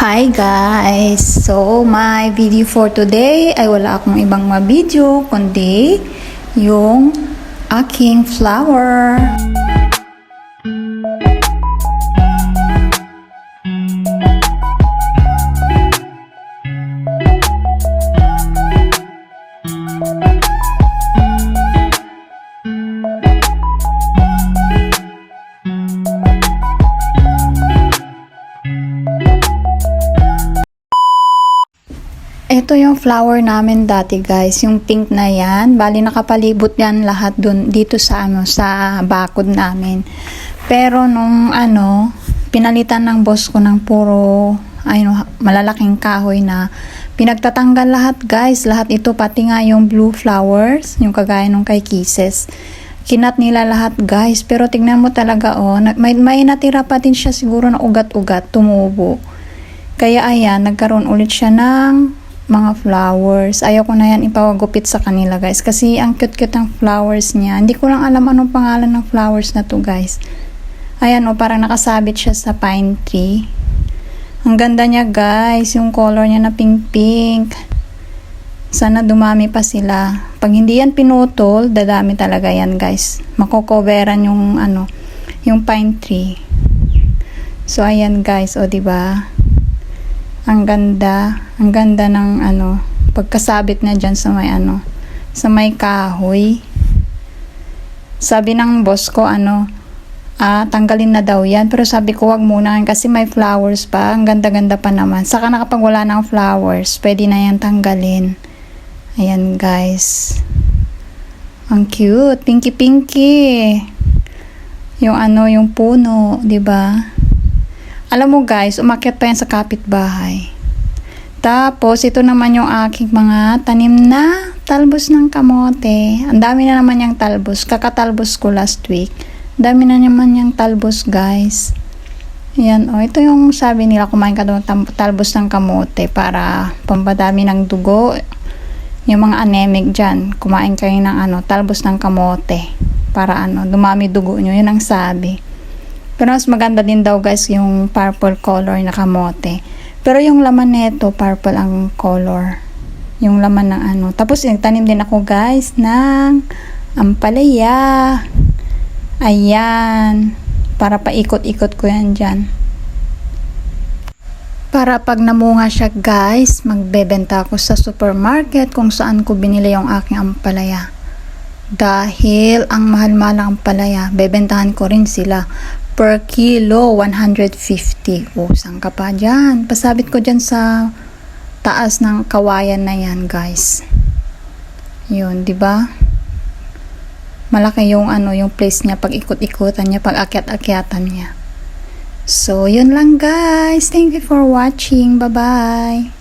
Hi guys! So, my video for today ay wala akong ibang ma-video kundi yung aking flower. Ito yung flower namin dati guys, yung pink na yan. Bali nakapalibot yan lahat dun, dito sa ano, sa bakod namin. Pero nung ano, pinalitan ng boss ko ng puro ayun, malalaking kahoy na pinagtatanggal lahat guys. Lahat ito pati nga yung blue flowers, yung kagaya nung kay Kisses. Kinat nila lahat guys. Pero tignan mo talaga oh, may, may natira pa din siya siguro na ugat-ugat, tumubo. Kaya ayan, nagkaroon ulit siya ng mga flowers. Ayaw ko na yan ipawagupit sa kanila guys. Kasi ang cute-cute ng flowers niya. Hindi ko lang alam anong pangalan ng flowers na to guys. Ayan o, parang nakasabit siya sa pine tree. Ang ganda niya guys. Yung color niya na pink-pink. Sana dumami pa sila. Pag hindi yan pinutol, dadami talaga yan guys. Makokoveran yung ano, yung pine tree. So ayan guys, o di ba? Ang ganda, ang ganda ng ano, pagkasabit na diyan sa may ano, sa may kahoy. Sabi ng boss ko ano, ah, tanggalin na daw yan. Pero sabi ko wag muna kasi may flowers pa. Ang ganda-ganda pa naman. Saka na kapag wala ng flowers, pwede na yan tanggalin. Ayan guys. Ang cute, pinky-pinky. Yung ano, yung puno, 'di ba? Alam mo guys, umakyat pa yan sa kapitbahay. Tapos, ito naman yung aking mga tanim na talbos ng kamote. Ang dami na naman yung talbos. Kakatalbos ko last week. Ang dami na naman yung talbos, guys. Yan, oh. Ito yung sabi nila, kumain ka daw ng talbos ng kamote para pampadami ng dugo. Yung mga anemic dyan, kumain kayo ng ano, talbos ng kamote. Para ano, dumami dugo nyo. Yun ang sabi. Pero mas maganda din daw guys yung purple color na kamote. Pero yung laman nito, purple ang color. Yung laman ng ano. Tapos nagtanim din ako guys ng ampalaya. Ayan. Para paikot-ikot ko yan dyan. Para pag namunga siya guys, magbebenta ako sa supermarket kung saan ko binili yung aking ampalaya. Dahil ang mahal-mahal ng ampalaya, bebentahan ko rin sila per kilo 150. O, saan ka pa dyan? Pasabit ko dyan sa taas ng kawayan na yan, guys. Yun, di ba? Malaki yung ano, yung place niya pag ikot-ikutan niya, pag akyat-akyatan niya. So, yun lang guys. Thank you for watching. Bye-bye.